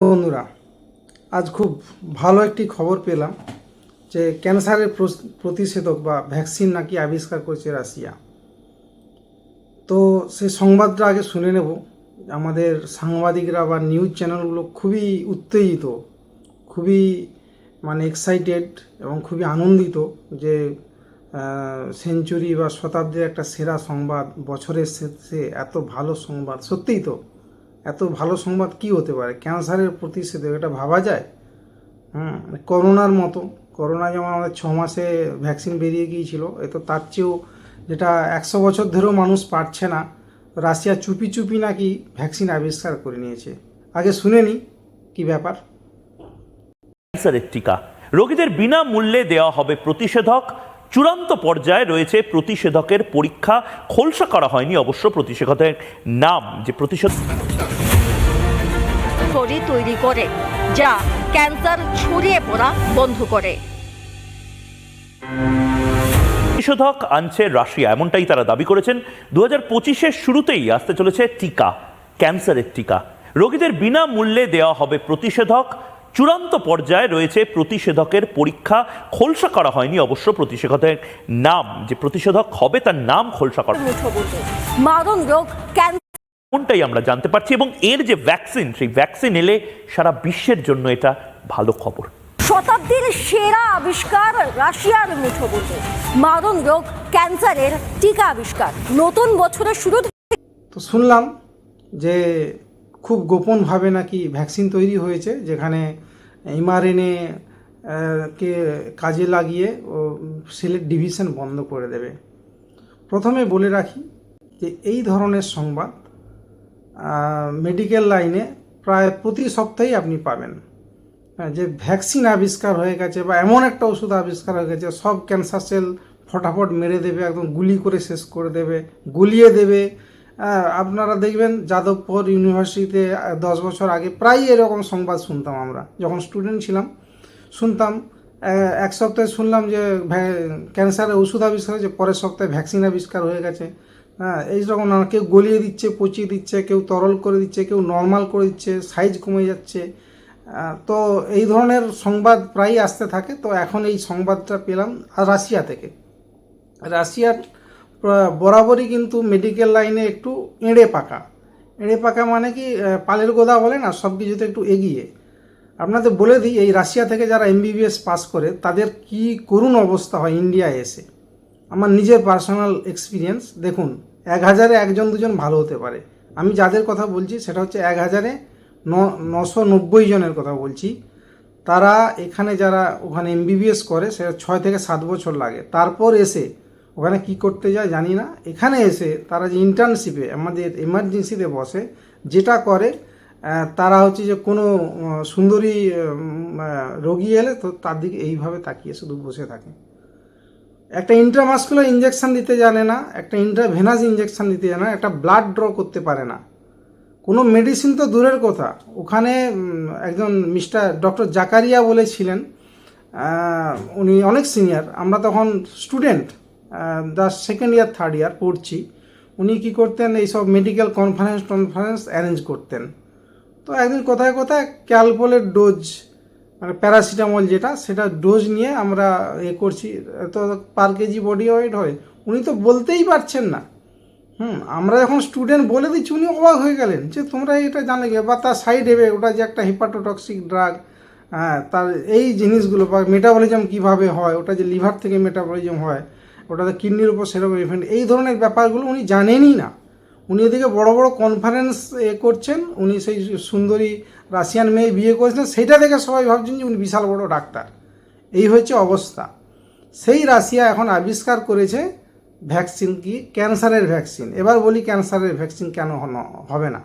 বন্ধুরা, আজ খুব ভালো একটি খবর পেলাম যে ক্যান্সারের প্রতিষেধক বা ভ্যাকসিন নাকি আবিষ্কার করেছে রাশিয়া। তো সে সংবাদটা আগে শুনে নেব। আমাদের সাংবাদিকরা বা নিউজ চ্যানেলগুলো খুবই উত্তেজিত, খুবই মানে এক্সাইটেড এবং খুবই আনন্দিত যে সেঞ্চুরি বা শতাব্দীর একটা সেরা সংবাদ বছরের শেষে এত ভালো সংবাদ। সত্যিই তো এত ভালো সংবাদ কি হতে পারে? ক্যান্সারের প্রতিষেধক এটা ভাবা যায়? হুম করোনার মতো। করোনা যেমন আমাদের ছ মাসে ভ্যাকসিন বেরিয়ে গিয়েছিল, এ তো তার চেয়েও যেটা একশো বছর ধরেও মানুষ পারছে না, রাশিয়া চুপি চুপি নাকি ভ্যাকসিন আবিষ্কার করে নিয়েছে। আগে শুনে নি, কি ব্যাপার? ক্যান্সারের টিকা। রোগীদের বিনামূল্যে দেওয়া হবে প্রতিষেধক। চূড়ান্ত পর্যায়ে রয়েছে প্রতিষেধকের পরীক্ষা। খোলসা করা হয়নি অবশ্য প্রতিষেধকের নাম যে প্রতিষেধক করে তৈরি করে যা ক্যান্সার ছড়িয়ে পড়া বন্ধ করে। প্রতিষেধক আনছে রাশিয়া এমনটাই তারা দাবি করেছেন। দু হাজার পঁচিশের শুরুতেই আসতে চলেছে টিকা ক্যান্সারের টিকা। রোগীদের বিনামূল্যে দেওয়া হবে প্রতিষেধক। চূড়ান্ত পর্যায়ে রয়েছে প্রতিষেধকের পরীক্ষা। খোলসা করা হয়নি অবশ্য প্রতিষেধকের নাম। যে প্রতিষেধক হবে তার নাম খোলসা করা মারণ রোগ কোনটাই আমরা জানতে পারছি এবং এর যে ভ্যাকসিন সেই ভ্যাকসিন এলে সারা বিশ্বের জন্য এটা ভালো খবর। শতাব্দীর সেরা আবিষ্কার রাশিয়ার মুঠোবন্ধু মারণ রোগ ক্যান্সারের টিকা আবিষ্কার। নতুন বছরের শুরু তো শুনলাম যে খুব গোপনভাবে নাকি ভ্যাকসিন তৈরি হয়েছে যেখানে এমআরএনএ কে কাজে লাগিয়ে ও সেলের ডিভিশন বন্ধ করে দেবে। প্রথমে বলে রাখি যে এই ধরনের সংবাদ মেডিকেল লাইনে প্রায় প্রতি সপ্তাহেই আপনি পাবেন। হ্যাঁ, যে ভ্যাকসিন আবিষ্কার হয়ে গেছে বা এমন একটা ওষুধ আবিষ্কার হয়ে গেছে সব ক্যান্সার সেল ফটাফট মেরে দেবে একদম গুলি করে শেষ করে দেবে গুলিয়ে দেবে। আপনারা দেখবেন যাদবপুর ইউনিভার্সিটিতে দশ বছর আগে প্রায় এরকম সংবাদ শুনতাম আমরা। যখন স্টুডেন্ট ছিলাম শুনতাম এক সপ্তাহে শুনলাম যে ক্যান্সারের ওষুধ আবিষ্কার হয়েছে পরের সপ্তাহে ভ্যাকসিন আবিষ্কার হয়ে গেছে। হ্যাঁ এই রকম নানা কেউ গলিয়ে দিচ্ছে, পচিয়ে দিচ্ছে, কেউ তরল করে দিচ্ছে, কেউ নর্মাল করে দিচ্ছে সাইজ কমে যাচ্ছে তো এই ধরনের সংবাদ প্রায়ই আসতে থাকে। তো এখন এই সংবাদটা পেলাম রাশিয়া থেকে। রাশিয়ার বরাবরই কিন্তু মেডিকেল লাইনে একটু এঁড়ে পাকা। এঁড়ে পাকা মানে কি পালের গোদা বলে না, সব কিছুতে একটু এগিয়ে। আপনাদের বলে দিই, এই রাশিয়া থেকে যারা এমবিবিএস পাস করে, তাদের কি করুণ অবস্থা হয় ইন্ডিয়ায় এসে? আমার নিজের পার্সোনাল এক্সপিরিয়েন্স দেখুন। এক হাজারে একজন, দুজন ভালো হতে পারে। আমি যাদের কথা বলছি, সেটা হচ্ছে এক হাজারে নশো নব্বই জনের কথা বলছি। তারা এখানে যারা ওখানে এমবিবিএস করে, সেটা ছয় থেকে সাত বছর লাগে। তারপর এসে ওখানে কি করতে যায় জানি না। এখানে এসে তারা যে ইন্টার্নশিপে আমাদের এমার্জেন্সিতে বসে, যেটা করে তারা হচ্ছে যে কোনো সুন্দরী রোগী এলে তো তার দিকে এইভাবে তাকিয়ে শুধু বসে থাকে। একটা ইন্ট্রামাস্কুলার ইঞ্জেকশন দিতে জানে না, একটা ইন্ট্রাভেনাস ইঞ্জেকশন দিতে জানে না, একটা ব্লাড ড্র করতে পারে না। কোনো মেডিসিন তো দূরের কথা। ওখানে একজন মিস্টার ডক্টর জাকারিয়া বলেছিলেন উনি অনেক সিনিয়র আমরা তখন student the second year third year পড়ছি। উনি কি করতেন, এইসব মেডিকেল কনফারেন্স টনফারেন্স অ্যারেঞ্জ করতেন। তো একদিন কোথায় কোথায়, ক্যালপোলের ডোজ মানে প্যারাসিটামল যেটা, সেটা ডোজ নিয়ে আমরা এ করছি। তো পার কেজি বডি ওয়েট হয়। উনি তো বলতেই পারছেন না। হুম, আমরা যখন স্টুডেন্ট বলে দিচ্ছি, উনি অবাক হয়ে গেলেন যে তোমরা এটা জানলে কি? বা তার সাইড এফে, ওটা যে একটা হিপাটোটক্সিক ড্রাগ হ্যাঁ তার এই জিনিসগুলো বা মেটাবলিজম কীভাবে হয়, ওটা যে লিভার থেকে মেটাবলিজম হয়, ওটাতে কিডনির উপর সেরকম ইফেক্ট এই ধরনের ব্যাপারগুলো উনি জানেনই না। উনি এদিকে বড় বড় কনফারেন্স এ করছেন, উনি সেই সুন্দরী রাশিয়ান মেয়ে বিয়ে করেছিলেন সেটা দেখে সবাই ভাবছেন যে উনি বিশাল বড় ডাক্তার। এই হচ্ছে অবস্থা। সেই রাশিয়া এখন আবিষ্কার করেছে ভ্যাকসিন কি, ক্যান্সারের ভ্যাকসিন। এবার বলি ক্যান্সারের ভ্যাকসিন কেন হবে না।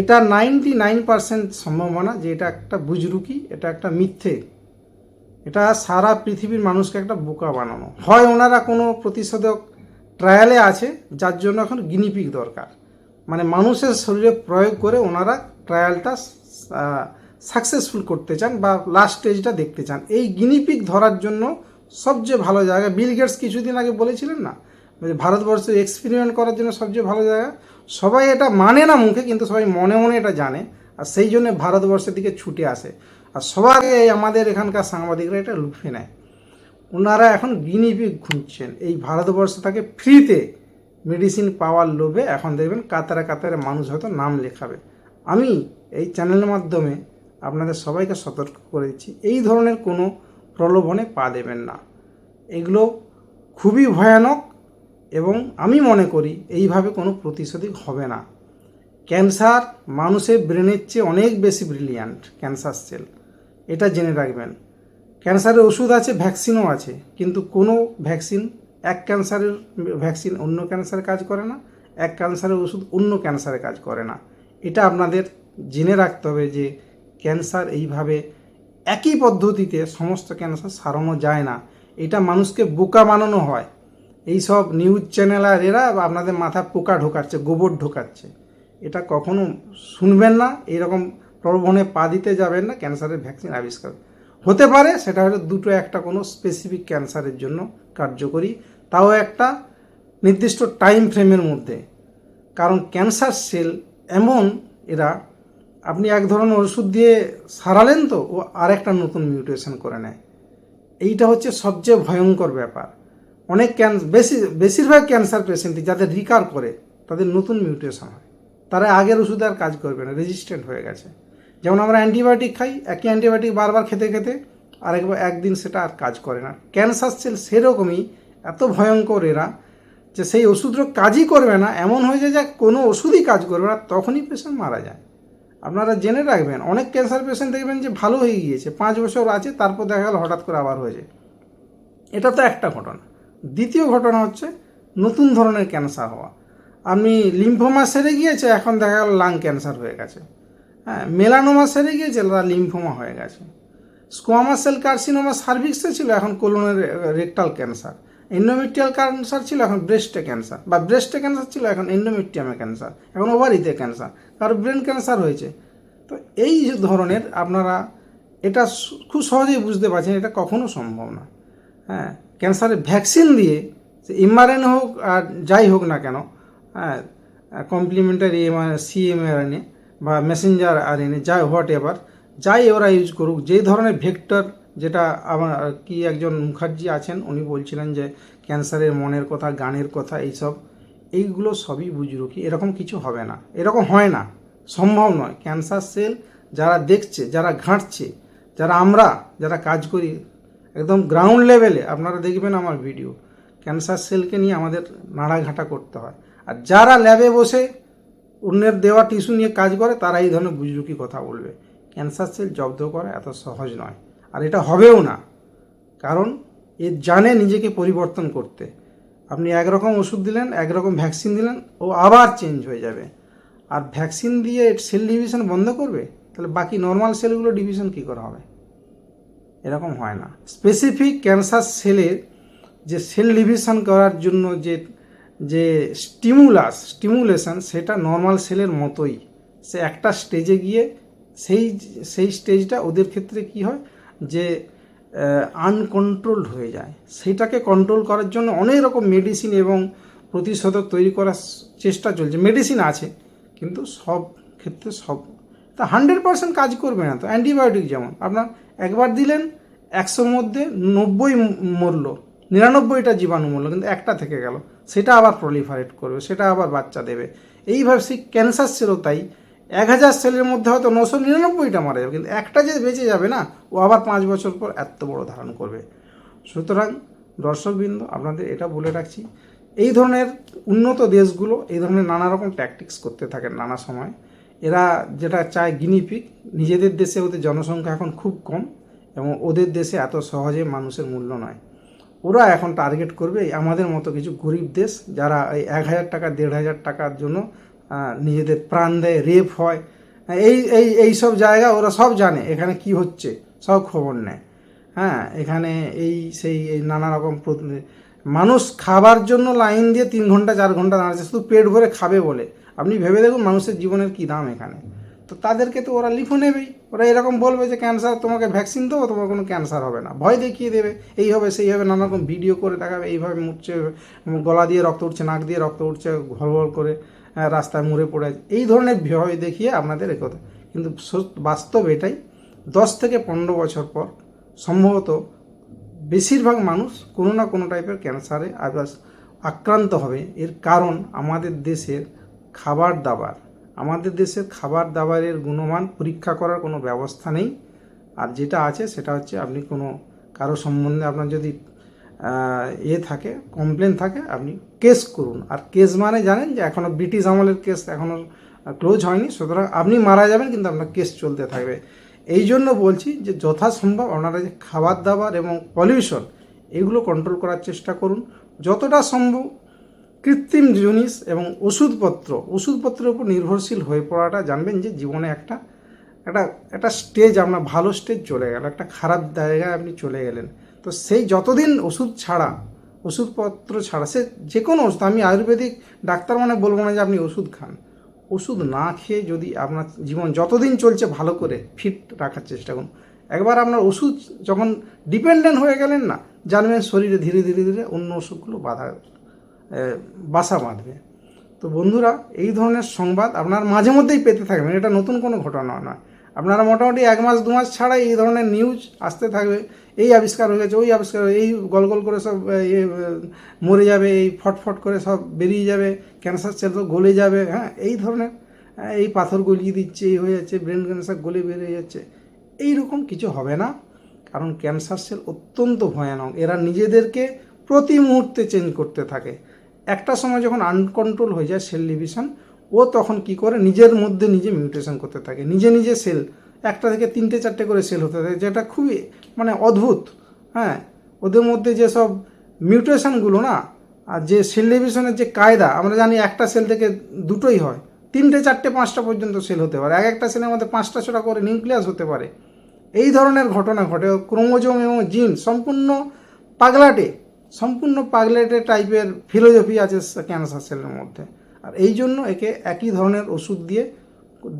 এটা নাইনটি নাইন পার্সেন্ট সম্ভাবনা যে এটা একটা বুজরুকি, এটা একটা মিথ্যে। এটা সারা পৃথিবীর মানুষকে একটা বোকা বানানো। হয় ওনারা কোনো প্রতিষেধক ট্রায়ালে আছে, যার জন্য এখন গিনিপিক দরকার। মানে মানুষের শরীরে প্রয়োগ করে ওনারা ট্রায়ালটা সাকসেসফুল করতে চান বা লাস্ট স্টেজটা দেখতে চান। এই গিনিপিক ধরার জন্য সবচেয়ে ভালো জায়গা বিল গেটস কিছুদিন আগে বলেছিলেন না, যে ভারতবর্ষে এক্সপেরিমেন্ট করার জন্য সবচেয়ে ভালো জায়গা? সবাই এটা মানে না মুখে, কিন্তু সবাই মনে মনে এটা জানে, আর সেই জন্য ভারতবর্ষের দিকে ছুটে আসে। আর সবার আমাদের এখানকার সাংবাদিকরা এটা লুফে নেয়। ওনারা এখন গিনিপিক খুঁজছেন। এই ভারতবর্ষ থেকে ফ্রিতে মেডিসিন পাওয়ার লোভে এখন দেখবেন কাতারে কাতারে মানুষ হয়তো নাম লেখাবে। আমি এই চ্যানেলের মাধ্যমে আপনাদের সবাইকে সতর্ক করে দিচ্ছি, এই ধরনের কোনো প্রলোভনে পা দেবেন না। এগুলো খুবই ভয়ানক এবং আমি মনে করি এইভাবে কোনো প্রতিশোধী হবে না। ক্যান্সার মানুষের ব্রেনের চেয়ে অনেক বেশি ব্রিলিয়ান্ট ক্যান্সার সেল এটা জেনে রাখবেন। ক্যান্সারের ওষুধ আছে ভ্যাকসিনও আছে, কিন্তু কোনো ভ্যাকসিন এক ক্যান্সারের ভ্যাকসিন অন্য ক্যান্সারে কাজ করে না, এক ক্যান্সারের ওষুধ অন্য ক্যান্সারে কাজ করে না। এটা আপনাদের জেনে রাখতে হবে যে ক্যান্সার এইভাবে একই পদ্ধতিতে সমস্ত ক্যান্সার সারানো যায় না। এটা মানুষকে বোকা বানানো হয়। এই সব নিউজ চ্যানেল আর এরা আপনাদের মাথা পোকা ঢোকাচ্ছে, গোবর ঢোকাচ্ছে। এটা কখনো শুনবেন না, এরকম প্রলোভনে পা দিতে যাবেন না ক্যান্সারের ভ্যাকসিন আবিষ্কার হতে পারে, সেটা হলো দুটো একটা কোনো স্পেসিফিক ক্যান্সারের জন্য কার্যকরী, তাও একটা নির্দিষ্ট টাইম ফ্রেমের মধ্যে। কারণ ক্যান্সার সেল এমন, এরা আপনি এক ধরনের ওষুধ দিয়ে সারালেন তো, ও আরেকটা নতুন মিউটেশন করে নেয়। এইটা হচ্ছে সবচেয়ে ভয়ঙ্কর ব্যাপার। অনেক ক্যান বেশি, বেশিরভাগ ক্যান্সার পেশেন্টই যাদের রিকার করে, তাদের নতুন মিউটেশন হয়। তারা আগের ওষুধে আর কাজ করবে না রেজিস্ট্যান্ট হয়ে গেছে। যেমন আমরা অ্যান্টিবায়োটিক খাই, একই অ্যান্টিবায়োটিক বারবার খেতে খেতে আরেকবার একদিন সেটা আর কাজ করে না। ক্যান্সার সেল সেরকমই এত ভয়ঙ্কর এরা যে সেই ওষুধটা কাজই করবে না। এমন হয়ে যায় যে কোনো ওষুধই কাজ করবে না, তখনই পেশেন্ট মারা যায়। আপনারা জেনে রাখবেন, অনেক ক্যান্সার পেশেন্ট দেখবেন যে ভালো হয়ে গিয়েছে, পাঁচ বছর আছে, তারপর দেখা গেল হঠাৎ করে আবার হয়েছে এটা তো একটা ঘটনা। দ্বিতীয় ঘটনা হচ্ছে নতুন ধরনের ক্যান্সার হওয়া। আপনি লিম্ফোমা সেরে গিয়েছে, এখন দেখা গেল লাং ক্যান্সার হয়ে গেছে। হ্যাঁ মেলানোমা সেরে গিয়েছে তার লিম্ফোমা হয়ে গেছে। স্কোয়ামা সেল কার্সিনোমা সার্ভিক্সে ছিল এখন কোলনের রেকটাল ক্যান্সার এন্ডোমেট্রিয়াল ক্যান্সার ছিল এখন ব্রেস্টে ক্যান্সার বা ব্রেস্টে ক্যান্সার ছিল এখন এন্ডোমেট্রিয়ামে ক্যান্সার এখন ওভারিতে ক্যান্সার কারও ব্রেন ক্যান্সার হয়েছে। তো এই ধরনের আপনারা এটা খুব সহজেই বুঝতে পারছেন, এটা কখনো সম্ভব না। হ্যাঁ ক্যান্সারের ভ্যাকসিন দিয়ে সে এমআরএন হোক আর যাই হোক না কেন হ্যাঁ কমপ্লিমেন্টারি সিএমআরএনএ বা মেসেঞ্জার আরএনএ যাই হোয়াট এভার যাই ওরা ইউজ করুক, যেই ধরনের ভেক্টর যেটা আমার কি একজন মুখার্জি আছেন, উনি বলছিলেন যে ক্যান্সারের মনের কথা, গানের কথা, এইসব, এইগুলো সবই বুজরুকি, এরকম কিছু হবে না, এরকম হয় না, সম্ভব নয়। ক্যান্সার সেল যারা দেখছে, যারা ঘাঁটছে, যারা আমরা, যারা কাজ করি, একদম গ্রাউন্ড লেভেলে আপনারা দেখবেন আমার ভিডিও ক্যান্সার সেলকে নিয়ে আমাদের নাড়াঘাটা করতে হয়। আর যারা ল্যাবে বসে অন্যের দেওয়া টিস্যু নিয়ে কাজ করে, তারা এই ধরনের বুজরুকি কথা বলবে। ক্যান্সার সেল জব্দ করা এত সহজ নয়। আর এটা হবেও না। কারণ এ জানে নিজেকে পরিবর্তন করতে। আপনি একরকম ওষুধ দিলেন, একরকম ভ্যাকসিন দিলেন, ও আবার চেঞ্জ হয়ে যাবে। আর ভ্যাকসিন দিয়ে সেল ডিভিশন বন্ধ করবে? তাহলে বাকি নর্মাল সেলগুলো ডিভিশন কী করে হবে? এরকম হয় না। স্পেসিফিক ক্যান্সার সেলের যে সেল ডিভিশন করার জন্য যে যে স্টিমুলাস স্টিমুলেশন সেটা নর্মাল সেলের মতোই। সে একটা স্টেজে গিয়ে সেই সেই স্টেজটা ওদের ক্ষেত্রে কি হয়? যে আনকন্ট্রোলড হয়ে যায়। সেটাকে কন্ট্রোল করার জন্য অনেক রকম মেডিসিন এবং প্রতিষেধক তৈরি করার চেষ্টা চলছে। মেডিসিন আছে, কিন্তু সব ক্ষেত্রে সব। তা হান্ড্রেড পার্সেন্ট কাজ করবে না তো। অ্যান্টিবায়োটিক যেমন। আপনার একবার দিলেন, একশোর মধ্যে নব্বই মরল। নিরানব্বইটা জীবাণু মরল কিন্তু একটা থেকে গেল। সেটা আবার প্রলিফারেট করবে, সেটা আবার বাচ্চা দেবে। এইভাবে সেই ক্যান্সার সেলও তাই। এক হাজার সেলের মধ্যে হয়তো নশো নিরানব্বইটা মারা যাবে, কিন্তু একটা যে বেঁচে যাবে না, ও আবার পাঁচ বছর পর এত বড় ধারণ করবে। সুতরাং দর্শকবৃন্দ, আপনাদের এটা বলে রাখছি, এই ধরনের উন্নত দেশগুলো, এই ধরনের নানা রকম ট্যাকটিক্স করতে থাকেন নানা সময়। এরা যেটা চায় গিনিপিক নিজেদের দেশে ওদের জনসংখ্যা এখন খুব কম এবং ওদের দেশে এত সহজে মানুষের মূল্য নয়। ওরা এখন টার্গেট করবে আমাদের মতো কিছু গরিব দেশ যারা এই এক হাজার টাকা, দেড় হাজার টাকার জন্য নিজেদের প্রাণ দেয় রেপ হয়। এই এই এই সব জায়গা ওরা সব জানে, এখানে কি হচ্ছে, সব খবর নেয়। হ্যাঁ এখানে এই সেই, এই নানা রকম মানুষ খাবার জন্য লাইন দিয়ে তিন ঘণ্টা, চার ঘণ্টা দাঁড়াচ্ছে, শুধু পেট ভরে খাবে বলে। আপনি ভেবে দেখুন মানুষের জীবনের কী দাম এখানে। তো তাদেরকে তো ওরা লিখো নেবেই। ওরা এরকম বলবে যে ক্যান্সার তোমাকে ভ্যাকসিন দেবো, তোমার কোনো ক্যান্সার হবে না। ভয় দেখিয়ে দেবে, এই হবে, সেই হবে। নানা রকম ভিডিও করে দেখাবে, এইভাবে মুড়ছে গলা দিয়ে রক্ত উঠছে, নাক দিয়ে রক্ত উঠছে ঘল ঘল করে রাস্তায় মুড়ে পড়ে। এই ধরনের ভয় দেখিয়ে আপনাদের কথা। কিন্তু সত- বাস্তব এটাই, দশ থেকে পনেরো বছর পর সম্ভবত বেশিরভাগ মানুষ কোনো না কোনো টাইপের ক্যান্সারে আক্রান্ত হবে। এর কারণ আমাদের দেশের খাবার দাবার। আমাদের দেশের খাবার দাবারের গুণমান পরীক্ষা করার কোনো ব্যবস্থা নেই। আর যেটা আছে সেটা হচ্ছে আপনি কোনো কারও সম্বন্ধে আপনার যদি এ থাকে কমপ্লেন থাকে, আপনি কেস করুন। আর কেস মানে জানেন যে এখনও ব্রিটিশ আমলের কেস এখনও ক্লোজ হয়নি। সুতরাং আপনি মারা যাবেন কিন্তু আপনার কেস চলতে থাকবে। এই জন্য বলছি যে যথাসম্ভব আপনারা যে খাবার দাবার এবং পলিউশন এগুলো কন্ট্রোল করার চেষ্টা করুন। যতটা সম্ভব কৃত্রিম জিনিস এবং ওষুধপত্র, ওষুধপত্রের উপর নির্ভরশীল হয়ে পড়াটা জানবেন যে জীবনে একটা একটা একটা স্টেজ আপনার ভালো স্টেজ চলে গেল, একটা খারাপ জায়গায় আপনি চলে গেলেন। তো সেই যতদিন ওষুধ ছাড়া, ওষুধপত্র ছাড়া, সে যে কোনো ওষুধ, আমি আয়ুর্বেদিক ডাক্তার মানে বলব না যে আপনি ওষুধ খান। ওষুধ না খেয়ে যদি আপনার জীবন যতদিন চলছে ভালো করে ফিট রাখার চেষ্টা করুন। একবার আপনার ওষুধ যখন ডিপেন্ডেন্ট হয়ে গেলেন না, জানবেন শরীরে ধীরে ধীরে ধীরে অন্য ওষুধগুলো বাধা বাসা বাঁধবে। তো বন্ধুরা এই ধরনের সংবাদ আপনার মাঝে মধ্যেই পেতে থাকবেন। এটা নতুন কোনো ঘটনা নয়। আপনারা মোটামুটি এক মাস দু মাস ছাড়াই এই ধরনের নিউজ আসতে থাকবে। এই আবিষ্কার হয়ে গেছে ওই আবিষ্কার এই গল গল করে সব এ, মরে যাবে এই ফটফট করে সব বেরিয়ে যাবে ক্যান্সার সেল তো গলে যাবে হ্যাঁ এই ধরনের এই পাথর গলিয়ে দিচ্ছে এই হয়ে যাচ্ছে ব্রেন ক্যান্সার গলে বেরিয়ে যাচ্ছে। এই রকম কিছু হবে না কারণ ক্যান্সার সেল অত্যন্ত ভয়ানক। এরা নিজেদেরকে প্রতি মুহূর্তে চেঞ্জ করতে থাকে। একটা সময় যখন আনকন্ট্রোল হয়ে যায় সেল ডিভিশন ও তখন কি করে? নিজের মধ্যে নিজে মিউটেশন করতে থাকে। নিজে নিজে সেল একটা থেকে তিনটে চারটে করে সেল হতে থাকে, যেটা খুবই মানে অদ্ভুত হ্যাঁ? ওদের মধ্যে যেসব মিউটেশনগুলো না, আর যে সেল ডিভিশনের যে কায়দা, আমরা জানি একটা সেল থেকে দুটোই হয়। তিনটে, চারটে, পাঁচটা পর্যন্ত সেল হতে পারে। এক একটা সেলের মধ্যে পাঁচটা ছটা করে নিউক্লিয়াস হতে পারে। এই ধরনের ঘটনা ঘটে ক্রোমোজোম এবং জিন সম্পূর্ণ পাগলাটে। সম্পূর্ণ পাগলেটে টাইপের ফিলোজফি আছে ক্যান্সার সেলের মধ্যে। আর এই জন্য একে একই ধরনের ওষুধ দিয়ে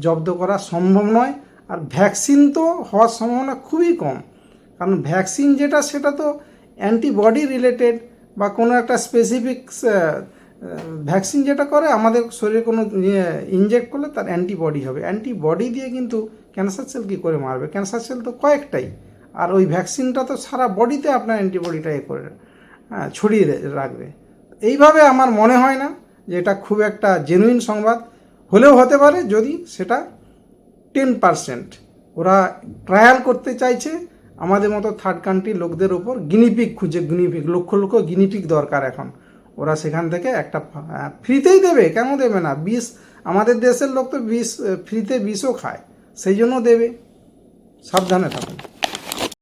জব্দ করা সম্ভব নয়। আর ভ্যাকসিন তো হওয়ার সম্ভাবনা খুবই কম। কারণ ভ্যাকসিন যেটা, সেটা তো অ্যান্টিবডি রিলেটেড বা কোনো একটা স্পেসিফিক ভ্যাকসিন যেটা করে, আমাদের শরীরে কোনো ইনজেক্ট করলে তার অ্যান্টিবডি হবে। অ্যান্টিবডি দিয়ে কিন্তু ক্যান্সার সেল কী করে মারবে? ক্যান্সার সেল তো কয়েকটাই। আর ওই ভ্যাকসিনটা তো সারা বডিতে আপনার অ্যান্টিবডিটা এ করে হ্যাঁ, ছড়িয়ে রাখবে। এইভাবে আমার মনে হয় না যে এটা খুব একটা জেনুইন সংবাদ। হলেও হতে পারে যদি সেটা টেন পারসেন্ট ওরা ট্রায়াল করতে চাইছে আমাদের মতো থার্ড কান্ট্রি লোকদের ওপর গিনিপিক খুঁজে গিনিপিক লক্ষ লক্ষ গিনিপিক দরকার এখন। ওরা সেখান থেকে একটা ফ্রিতেই দেবে কেন দেবে না? বিষ আমাদের দেশের লোক তো বিষ ফ্রিতে বিষও খায় সেই জন্য দেবে। সাবধানে থাকুন।